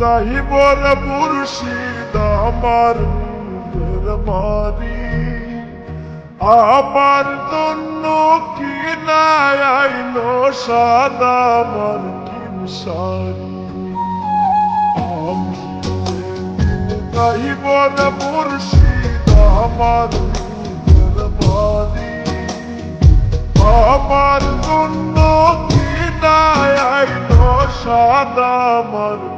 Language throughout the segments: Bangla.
গাহিবর মুর্শিদ আমার নিজের মারি আমার জন্য কি না আইলো সাদা আমার কিনসারি আমি গাহিবর মুর্শিদ আমার নিজের মারি আমার জন্য কি না আইলো সাদা আমার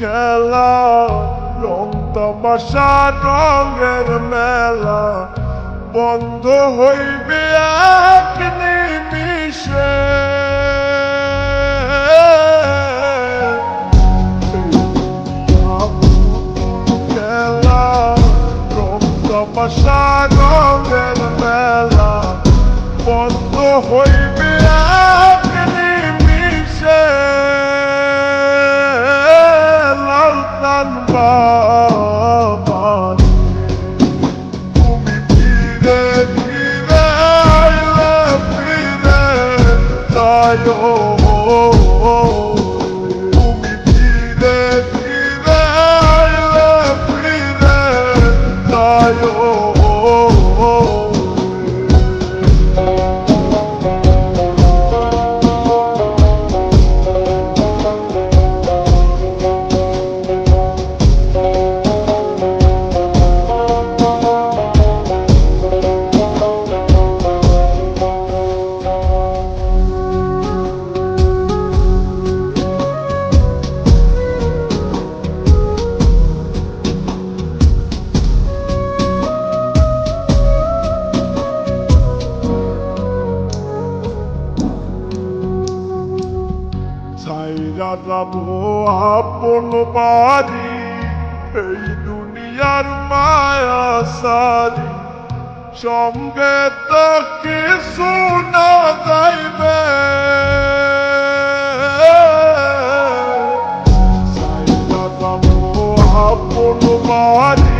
খেলা, রং তামাশা, রঙের মেলা। বন্ধ হইবে এক নিমিষে খেলা, রং তামাশা, রঙের মেলা। বন্ধ হইবে ছাইরা যাব আপন বাড়ি এই দুনিয়ার মায়া সারি সঙ্গে তো কিছু না যাইবে। ছাইরা যাব আপন বাড়ি